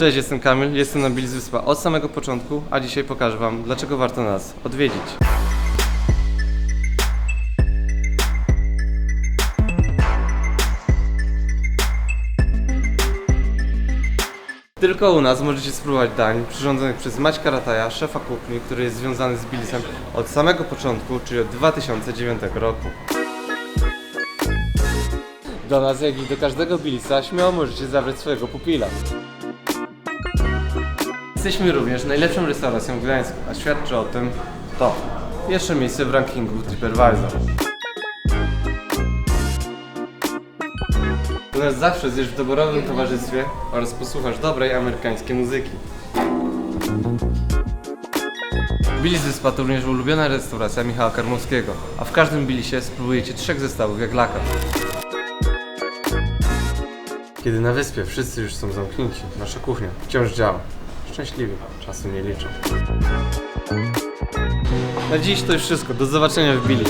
Cześć, jestem Kamil, jestem na Billy Wyspa od samego początku, a dzisiaj pokażę Wam, dlaczego warto nas odwiedzić. Tylko u nas możecie spróbować dań przyrządzonych przez Maćka Rataja, szefa kuchni, który jest związany z Billisem od samego początku, czyli od 2009 roku. Do nas, jak i do każdego Billisa, śmiało możecie zabrać swojego pupila. Jesteśmy również najlepszą restauracją w Gdańsku, a świadczy o tym to pierwsze miejsce w rankingu TripAdvisor. U nas zawsze zjesz w doborowym towarzystwie oraz posłuchasz dobrej amerykańskiej muzyki. Billis Wyspa to również ulubiona restauracja Michała Karmowskiego, a w każdym Billisie spróbujecie trzech zestawów jak laka. Kiedy na wyspie wszyscy już są zamknięci, nasza kuchnia wciąż działa. Szczęśliwie, czasu nie liczą. Na dziś to już wszystko. Do zobaczenia w Billis.